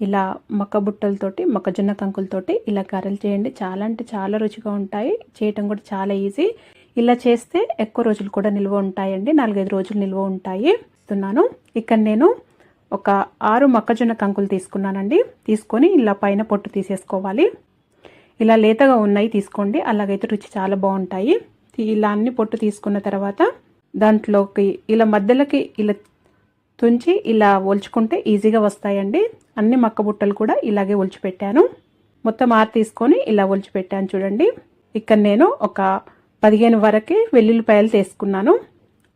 ఇలా మక్క బుట్టలతోటి మొక్కజొన్న కంకులతోటి ఇలా కర్రలు చేయండి. చాలా అంటే చాలా రుచిగా ఉంటాయి. చేయటం కూడా చాలా ఈజీ. ఇలా చేస్తే ఎక్కువ రోజులు కూడా నిల్వ ఉంటాయండి. నాలుగైదు రోజులు నిల్వ ఉంటాయి. ఇస్తున్నాను. ఇక్కడ నేను ఒక ఆరు మొక్కజొన్న కంకులు తీసుకున్నానండి. తీసుకొని ఇలా పైన పొట్టు తీసేసుకోవాలి. ఇలా లేతగా ఉన్నాయి తీసుకోండి. అలాగైతే రుచి చాలా బాగుంటాయి. ఇలా అన్ని పొట్టు తీసుకున్న తర్వాత దాంట్లోకి ఇలా మధ్యలోకి ఇలా తుంచి ఇలా ఒల్చుకుంటే ఈజీగా వస్తాయండి. అన్ని మక్క బుట్టలు కూడా ఇలాగే ఒలిచిపెట్టాను. మొత్తం ఆరు తీసుకొని ఇలా ఒలిచిపెట్టాను చూడండి. ఇక్కడ నేను ఒక పదిహేను వరకే వెల్లుల్లిపాయలు తీసుకున్నాను.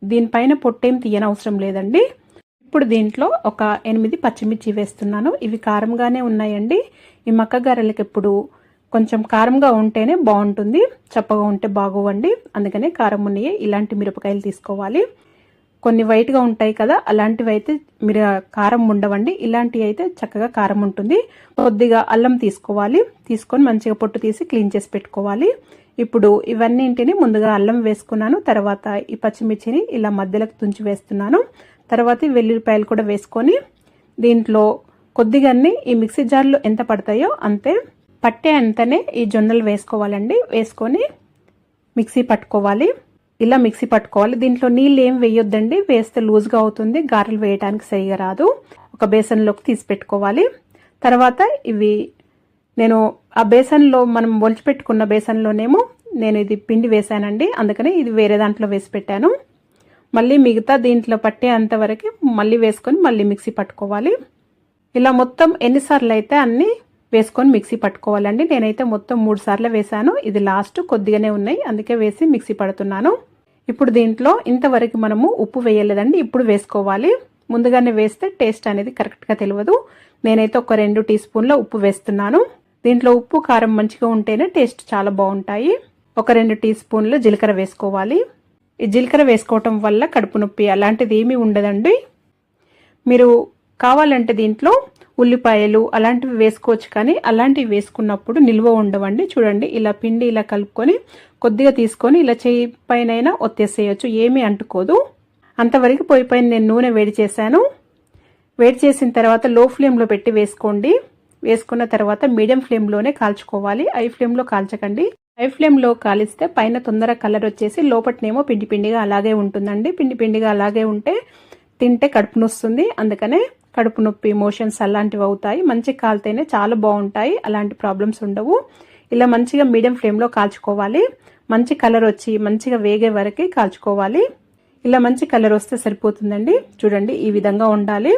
దీనిపైన పొట్టేం తీయనవసరం లేదండి. ఇప్పుడు దీంట్లో ఒక ఎనిమిది పచ్చిమిర్చి వేస్తున్నాను. ఇవి కారంగానే ఉన్నాయండి. ఈ మక్క గారెలకి ఎప్పుడు కొంచెం కారంగా ఉంటేనే బాగుంటుంది. చప్పగా ఉంటే బాగోవండి. అందుకనే కారం ఉన్నాయి ఇలాంటి మిరపకాయలు తీసుకోవాలి. కొన్ని వైట్గా ఉంటాయి కదా అలాంటివి అయితే మీరు కారం ఉండవండి. ఇలాంటివి అయితే చక్కగా కారం ఉంటుంది. కొద్దిగా అల్లం తీసుకోవాలి. తీసుకొని మంచిగా పొట్టు తీసి క్లీన్ చేసి పెట్టుకోవాలి. ఇప్పుడు ఇవన్నింటిని ముందుగా అల్లం వేసుకున్నాను. తర్వాత ఈ పచ్చిమిర్చిని ఇలా మధ్యలోకి తుంచి వేస్తున్నాను. తర్వాత వెల్లుల్లిపాయలు కూడా వేసుకొని దీంట్లో కొద్దిగాన్ని ఈ మిక్సీ జార్లో ఎంత పడతాయో అంతే పట్టే అంతనే ఈ జొన్నలు వేసుకోవాలండి. వేసుకొని మిక్సీ పట్టుకోవాలి. ఇలా మిక్సీ పట్టుకోవాలి. దీంట్లో నీళ్ళు ఏం వేయొద్దండి. వేస్తే లూజ్గా అవుతుంది. గారెలు వేయడానికి సరిగా రాదు. ఒక బేసన్లోకి తీసి పెట్టుకోవాలి. తర్వాత ఇవి నేను ఆ బేసన్లో మనం ఒలిచిపెట్టుకున్న బేసన్లోనేమో నేను ఇది పిండి వేసానండి అందుకని ఇది వేరే దాంట్లో వేసి పెట్టాను. మళ్ళీ మిగతా దీంట్లో పట్టే అంతవరకు మళ్ళీ వేసుకొని మళ్ళీ మిక్సీ పట్టుకోవాలి. ఇలా మొత్తం ఎన్నిసార్లు అయితే అన్నీ వేసుకొని మిక్సీ పట్టుకోవాలండి. నేనైతే మొత్తం మూడు సార్లు వేసాను ఇది లాస్ట్ కొద్దిగానే ఉన్నాయి. అందుకే వేసి మిక్సీ పడుతున్నాను. ఇప్పుడు దీంట్లో ఇంతవరకు మనము ఉప్పు వేయలేదండి. ఇప్పుడు వేసుకోవాలి. ముందుగానే వేస్తే టేస్ట్ అనేది కరెక్ట్గా తెలియదు. నేనైతే ఒక రెండు టీ స్పూన్ల ఉప్పు వేస్తున్నాను. దీంట్లో ఉప్పు కారం మంచిగా ఉంటేనే టేస్ట్ చాలా బాగుంటాయి. ఒక రెండు టీ స్పూన్లు జీలకర్ర వేసుకోవాలి. ఈ జీలకర్ర వేసుకోవటం వల్ల కడుపు నొప్పి అలాంటిది ఏమీ ఉండదండి. మీరు కావాలంటే దీంట్లో ఉల్లిపాయలు అలాంటివి వేసుకోవచ్చు కానీ అలాంటివి వేసుకున్నప్పుడు నిల్వ ఉండవండి. చూడండి ఇలా పిండి ఇలా కలుపుకొని కొద్దిగా తీసుకొని ఇలా చేయి పైన ఒత్తేసేయచ్చు. ఏమీ అంటుకోదు. అంతవరకు పొయ్యి పైన నేను నూనె వేడి చేశాను. వేడి చేసిన తర్వాత లో ఫ్లేమ్లో పెట్టి వేసుకోండి. వేసుకున్న తర్వాత మీడియం ఫ్లేమ్లోనే కాల్చుకోవాలి. ఐ ఫ్లేమ్లో కాల్చకండి. హై ఫ్లేమ్లో కాలిస్తే పైన తొందర కలర్ వచ్చేసి లోపట్నేమో పిండి పిండిగా అలాగే ఉంటుందండి. పిండి పిండిగా అలాగే ఉంటే తింటే కడుపునొస్తుంది అందుకనే కడుపు నొప్పి మోషన్స్ అలాంటివి అవుతాయి. మంచి కాలితేనే చాలా బాగుంటాయి. అలాంటి ప్రాబ్లమ్స్ ఉండవు. ఇలా మంచిగా మీడియం ఫ్లేమ్లో కాల్చుకోవాలి. మంచి కలర్ వచ్చి మంచిగా వేగే వరకు కాల్చుకోవాలి. ఇలా మంచి కలర్ వస్తే సరిపోతుందండి. చూడండి ఈ విధంగా ఉండాలి.